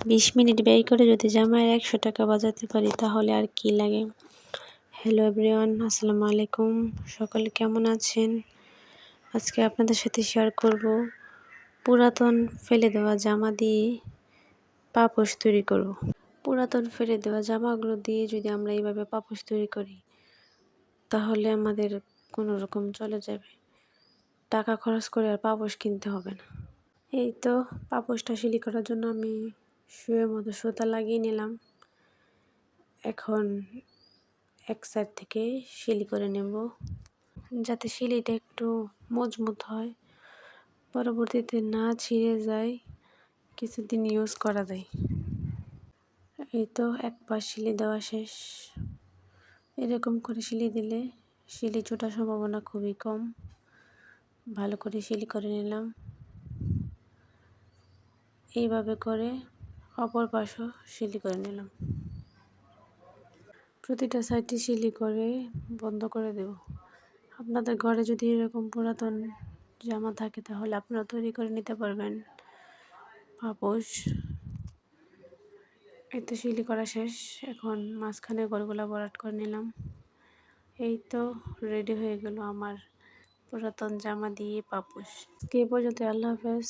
বিশ মিনিট ব্যয় করে যদি জামাইয়ের একশো টাকা বাজাতে পারি, তাহলে আর কি লাগে? হ্যালো এভরিওয়ান আসসালামু আলাইকুম। সকলে কেমন আছেন? আজকে আপনাদের সাথে শেয়ার করব পুরাতন ফেলে দেওয়া জামা দিয়ে পাপোশ তৈরি করব। পুরাতন ফেলে দেওয়া জামাগুলো দিয়ে যদি আমরা এইভাবে পাপোশ তৈরি করি, তাহলে আমাদের কোনো রকম চলে যাবে। টাকা খরচ করে আর পাপোশ কিনতে হবে না। এই তো, পাপোশটা সিলি করার জন্য আমি শুয়ের মতো সুতা লাগিয়ে নিলাম। এখন এক সাইড থেকে শিলি করে নেব, যাতে শিলিটা একটু মজবুত হয়। পরবর্তীতে না ছিঁড়ে যায়, কিছুদিন ইউজ করা যায়। এই তো এক পাশ শিলি দেওয়া শেষ। এরকম করে শিলি দিলে শিলি চোটার সম্ভাবনা খুবই কম। ভালো করে শিলি করে নিলাম। এইভাবে করে অপর পাশও শিলি করে নিলাম। প্রতিটা সাইডটি শিলি করে বন্ধ করে দেব। আপনাদের ঘরে যদি এরকম পুরাতন জামা থাকে, তাহলে আপনারা তৈরি করে নিতে পারবেন। পাপোশ। এই তো শিলি করা শেষ। এখন মাঝখানে গড়গুলা বরাট করে নিলাম। এই তো রেডি হয়ে গেল আমার পুরাতন জামা দিয়ে পাপোশ। কে পর্যন্ত আল্লাহ হাফেজ।